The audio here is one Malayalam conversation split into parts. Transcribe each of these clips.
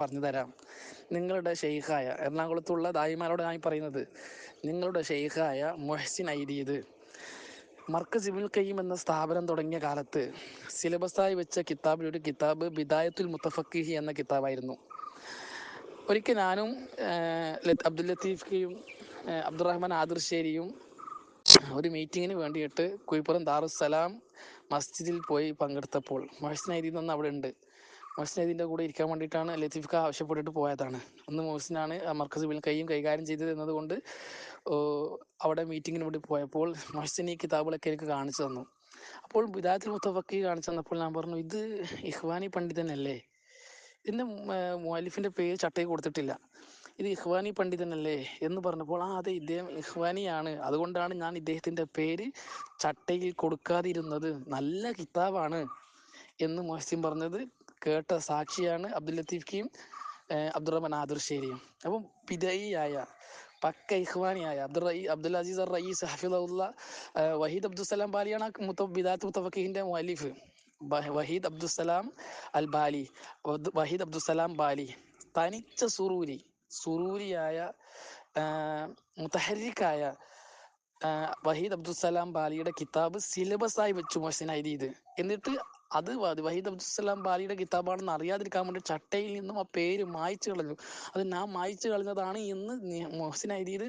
പറഞ്ഞു തരാം. നിങ്ങളുടെ ഷെയ്ഖായ എറണാകുളത്തുള്ള ദായിമാരോട് ഞാൻ പറയുന്നത് നിങ്ങളുടെ ഷെയ്ഖായ മൊഹസിൻ ഐദീദ് മർക്കസ് ഇബുൽ കയ്യം എന്ന സ്ഥാപനം തുടങ്ങിയ കാലത്ത് സിലബസായി വെച്ച കിതാബിൽ ഒരു കിതാബ് ബിദായത്തുൽ മുത്തഫക്കിഹി എന്ന കിതാബായിരുന്നു. ഒരിക്കൽ ഞാനും അബ്ദുൽ ലത്തീഫിയും അബ്ദുറഹ്മാൻ ആദിർശേരിയും ഒരു മീറ്റിങ്ങിന് വേണ്ടിയിട്ട് കുഴിപ്പുറം ദാറുസലാം മസ്ജിദിൽ പോയി പങ്കെടുത്തപ്പോൾ മൊഹസിൻ ഐദീദ് എന്ന് അവിടെ ഉണ്ട്. മൊഹസിൻ ഇതിന്റെ കൂടെ ഇരിക്കാൻ വേണ്ടിയിട്ടാണ് ലത്തീഫ്ക ആവശ്യപ്പെട്ടിട്ട് പോയതാണ്. അന്ന് മൊഹസിനാണ് മർക്കസ് ബിൽ കയ്യും കൈകാര്യം ചെയ്തത് എന്നതുകൊണ്ട് അവിടെ മീറ്റിങ്ങിന് വേണ്ടി പോയപ്പോൾ മൊഹസിൻ ഈ കിതാബുകളൊക്കെ എനിക്ക് കാണിച്ചു തന്നു. അപ്പോൾ വിദാത്തിൽ മുത്തഫക്കി കാണിച്ചു തന്നപ്പോൾ ഞാൻ പറഞ്ഞു ഇത് ഇഹ്വാനി പണ്ഡിതനല്ലേ? ഇതിന്റെ മുഅലിഫിന്റെ പേര് ചട്ടയിൽ കൊടുത്തിട്ടില്ല. ഇത് ഇഹ്വാനി പണ്ഡിതനല്ലേ? എന്ന് പറഞ്ഞപ്പോൾ ആ അതെ ഇദ്ദേഹം ഇഹ്വാനിയാണ് അതുകൊണ്ടാണ് ഞാൻ ഇദ്ദേഹത്തിന്റെ പേര് ചട്ടയിൽ കൊടുക്കാതിരുന്നത്. നല്ല കിതാബാണ്. എന്ന് മൊഹസിൻ പറഞ്ഞത്. കേട്ട സാക്ഷിയാണ് അബ്ദുൽ ലത്തീഫ്ക്കിയും അബ്ദുറഹ്മാൻ ആദർശേരിയും അപ്പം പിതയിയായ പക്ക ഇഹ്വാനിയായ അബ്ദുൽ അബ്ദുൽ അസീസ് അർ റയീസ് ഹഫിദുള്ള വഹീദ് അബ്ദുസലാം ബാലിയാണ് ബിദാത്ത് മുത്തഫക്കീഹിന്റെ വലിഫ് വഹീദ് അബ്ദുസലാം അൽ ബാലി വഹീദ് അബ്ദുസലാം ബാലി. തനിച്ച സുറൂരി സുറൂരിയായ മുത്തഹരിക്കായ വഹീദ് അബ്ദുസലാം ബാലിയുടെ കിതാബ് സിലബസ് സിലബസായി വെച്ചു മൊഹസിൻ ഇത് എന്നിട്ട് അത് വഹീദ് അബ്ദുസലാം ബാലിയുടെ കിതാബാണെന്ന് അറിയാതിരിക്കാൻ വേണ്ടി ചട്ടയിൽ നിന്നും ആ പേര് മായ്ച്ചു കളഞ്ഞു. അത് ഞാൻ മായ്ച്ചു കളഞ്ഞതാണ് എന്ന് മൊഹസിൻ ഐദീദ്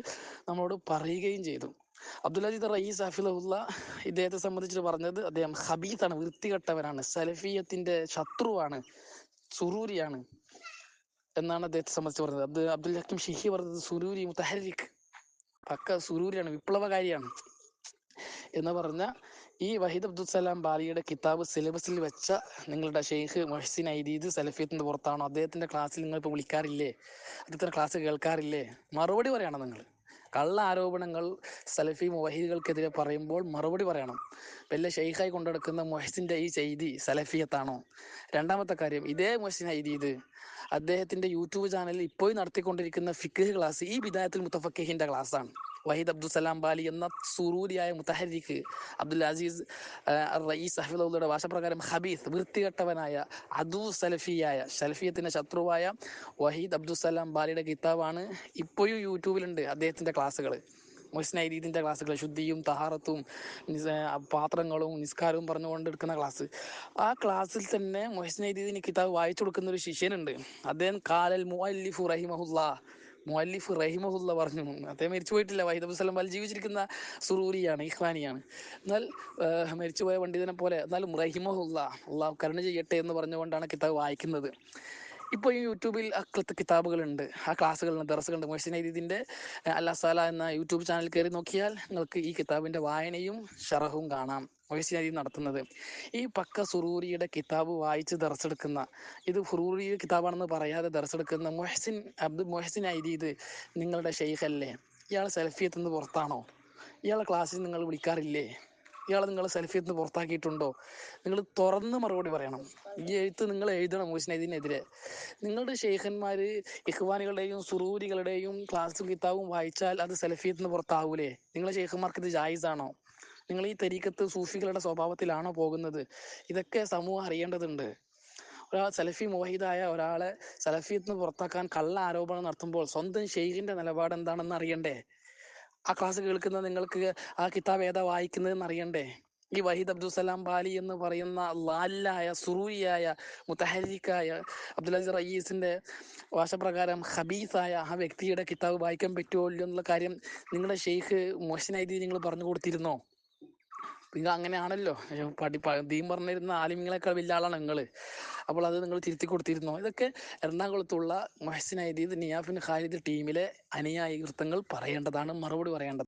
നമ്മളോട് പറയുകയും ചെയ്തു. അബ്ദുൽ അജീദ് റയീസ് ഹഫിലുള്ള ഇദ്ദേഹത്തെ സംബന്ധിച്ച് പറഞ്ഞത് അദ്ദേഹം ഹബീത്താണ് വൃത്തികെട്ടവനാണ് സലഫിയത്തിന്റെ ശത്രുവാണ് സുറൂരിയാണ് എന്നാണ് അദ്ദേഹത്തെ സംബന്ധിച്ച് പറഞ്ഞത്. അബ്ദുൽ ഹക്കിം ഷിഹി പറഞ്ഞത് സുരൂരി മുത്തഹരിക് പക്ക സുരൂരിയാണ് വിപ്ലവകാരിയാണ്. എന്ന് പറഞ്ഞ ഈ വഹീദ് അബ്ദുൽസലാം ബാലിയുടെ കിതാബ് സിലബസിൽ വെച്ച നിങ്ങളുടെ ഷെയ്ഖ് മുഹ്സിൻ ഐദീദ് സലഫിയത്തിന്റെ പുറത്താണോ? അദ്ദേഹത്തിന്റെ ക്ലാസ്സിൽ നിങ്ങൾ ഇപ്പോൾ വിളിക്കാറില്ലേ? അദ്ദേഹത്തിന്റെ ക്ലാസ് കേൾക്കാറില്ലേ? മറുപടി പറയണം നിങ്ങൾ? കള്ള ആരോപണങ്ങൾ സലഫി മുവഹീദുകൾക്കെതിരെ പറയുമ്പോൾ മറുപടി പറയണം. വല്ല ഷെയ്ഖായി കൊണ്ടെടുക്കുന്ന മുഹസിന്റെ ഈ ചെയ്തി സലഫിയത്താണോ? രണ്ടാമത്തെ കാര്യം ഇതേ മൊഹസിൻ ഇത്. അദ്ദേഹത്തിന്റെ യൂട്യൂബ് ചാനലിൽ ഇപ്പോഴും നടത്തിക്കൊണ്ടിരിക്കുന്ന ഫിഖ്ഹ് ക്ലാസ് ഈ ബിദായത്തിൽ മുത്തഫക്കിഹിന്റെ ക്ലാസ്സാണ്. വഹീദ് അബ്ദുസലാം ബാലി എന്ന സുറൂരിയായ മുത്തഹരിക്ക് അബ്ദുൽ അസീസ് റയീസ് ഹഫിദുള്ളയുടെ ഭാഷപ്രകാരം ഹബീസ് വൃത്തികെട്ടവനായ അദു സലഫിയായ സലഫിയത്തിന്റെ ശത്രുവായ വഹീദ് അബ്ദുസലാം ബാലിയുടെ കിതാബാണ് ഇപ്പോഴും യൂട്യൂബിലുണ്ട് അദ്ദേഹത്തിന്റെ ക്ലാസ്സുകൾ. മുസ്നൈദീദിന്റെ ക്ലാസ്സുകൾ ശുദ്ധിയും തഹാറത്തും പാത്രങ്ങളും നിസ്കാരവും പറഞ്ഞുകൊണ്ട് എടുക്കുന്ന ക്ലാസ്. ആ ക്ലാസ്സിൽ തന്നെ മൊഹ്സിൻ ഐദീദിന് കിതാബ് വായിച്ചു കൊടുക്കുന്ന ഒരു ശിഷ്യനുണ്ട്. അദ്ദേഹം കാലൽ മുഅല്ലിഫു റഹിമഹുല്ല. മുഅല്ലിഫ് റഹിമഹുല്ല പറഞ്ഞു. അദ്ദേഹം മരിച്ചു പോയിട്ടില്ല. വൈദബ് ബാൽ ജീവിച്ചിരിക്കുന്ന സുറൂരിയാണ് ഇഹ്വാനിയാണ് എന്നാൽ മരിച്ചുപോയ പണ്ഡിതനെ പോലെ എന്നാലും റഹിമഹുല്ല അള്ളാഹു കരുണ ചെയ്യട്ടെ എന്ന് പറഞ്ഞുകൊണ്ടാണ് കിതാബ് വായിക്കുന്നത്. ഇപ്പോൾ ഈ യൂട്യൂബിൽ കിതാബുകളുണ്ട്. ആ ക്ലാസ്സുകളുണ്ട് ദർസുകളുണ്ട്. മൊഹസിൻ ഐദീദിന്റെ അല്ലാസാല എന്ന യൂട്യൂബ് ചാനൽ കയറി നോക്കിയാൽ നിങ്ങൾക്ക് ഈ കിതാബിന്റെ വായനയും ഷറഹും കാണാം. മൊഹസിൻ ഐദീദ് നടത്തുന്നത്. ഈ പക്ക സുറൂരിയുടെ കിതാബ് വായിച്ച് ദർസെടുക്കുന്ന ഇത് ഫുറൂരി കിതാബാണെന്ന് പറയാതെ ദർസെടുക്കുന്ന മൊഹസിൻ അബ്ദു മൊഹസിൻ ഐദീദ് നിങ്ങളുടെ ഷെയ്ഖല്ലേ? ഇയാൾ സെൽഫിയത്ത് നിന്ന് പുറത്താണോ? ഇയാളെ ക്ലാസ്സിൽ നിങ്ങൾ വിളിക്കാറില്ലേ? ഇയാളെ നിങ്ങളെ സെൽഫിയിൽ നിന്ന് പുറത്താക്കിയിട്ടുണ്ടോ? നിങ്ങൾ തുറന്ന് മറുപടി പറയണം. ഈ എഴുത്ത് നിങ്ങൾ എഴുതണം മുസ്നൈദിനെതിരെ നിങ്ങളുടെ ഷെയ്ഖന്മാർ ഇഖ്വാനികളുടെയും സുറൂരികളുടെയും ക്ലാസ്സും കിതാബും വായിച്ചാൽ അത് സെൽഫിയിൽ നിന്ന് പുറത്താവൂലേ? നിങ്ങളെ ഷെയ്ഖന്മാർക്ക് ഇത് ജായിസാണോ? നിങ്ങൾ ഈ തരീക്കത്ത് സൂഫികളുടെ സ്വഭാവത്തിലാണോ പോകുന്നത്? ഇതൊക്കെ സമൂഹം അറിയേണ്ടതുണ്ട്. ഒരാൾ സലഫി മോഹിതായ ഒരാളെ സലഫിയത്ത് നിന്ന് പുറത്താക്കാൻ കള്ള ആരോപണം നടത്തുമ്പോൾ സ്വന്തം ഷെയ്ഖിന്റെ നിലപാട് എന്താണെന്ന് അറിയണ്ടേ? ആ ക്ലാസ് കേൾക്കുന്ന നിങ്ങൾക്ക് ആ കിതാബ് ഏതാ വായിക്കുന്നതെന്ന് അറിയണ്ടേ? ഈ വഹീദ് അബ്ദുസലാം ബാലി എന്ന് പറയുന്ന ലാലായ സുറൂയായ മുത്തഹരിക്കായ അബ്ദുൽ അസീർ റയീസിന്റെ ഭാഷപ്രകാരം ഹബീസായ ആ വ്യക്തിയുടെ കിതാബ് വായിക്കാൻ പറ്റുമല്ലോ എന്നുള്ള കാര്യം നിങ്ങളുടെ ഷെയ്ഖ് മോശനായി നിങ്ങൾ പറഞ്ഞു കൊടുത്തിരുന്നോ? നിങ്ങൾ അങ്ങനെയാണല്ലോ. പടി ദീൻ പറഞ്ഞിരുന്ന ആലിമ്യങ്ങളെക്കാൾ വലിയ ആളാണ് നിങ്ങൾ അപ്പോൾ അത് നിങ്ങൾ തിരുത്തി കൊടുത്തിരുന്നോ? ഇതൊക്കെ എറണാകുളത്തുള്ള മൊഹസിൻ ഐദീദ് നിയാഫിൻ ഖാലിദ് ടീമിലെ അനുയായി വൃത്തങ്ങൾ പറയേണ്ടതാണ് മറുപടി പറയേണ്ടത്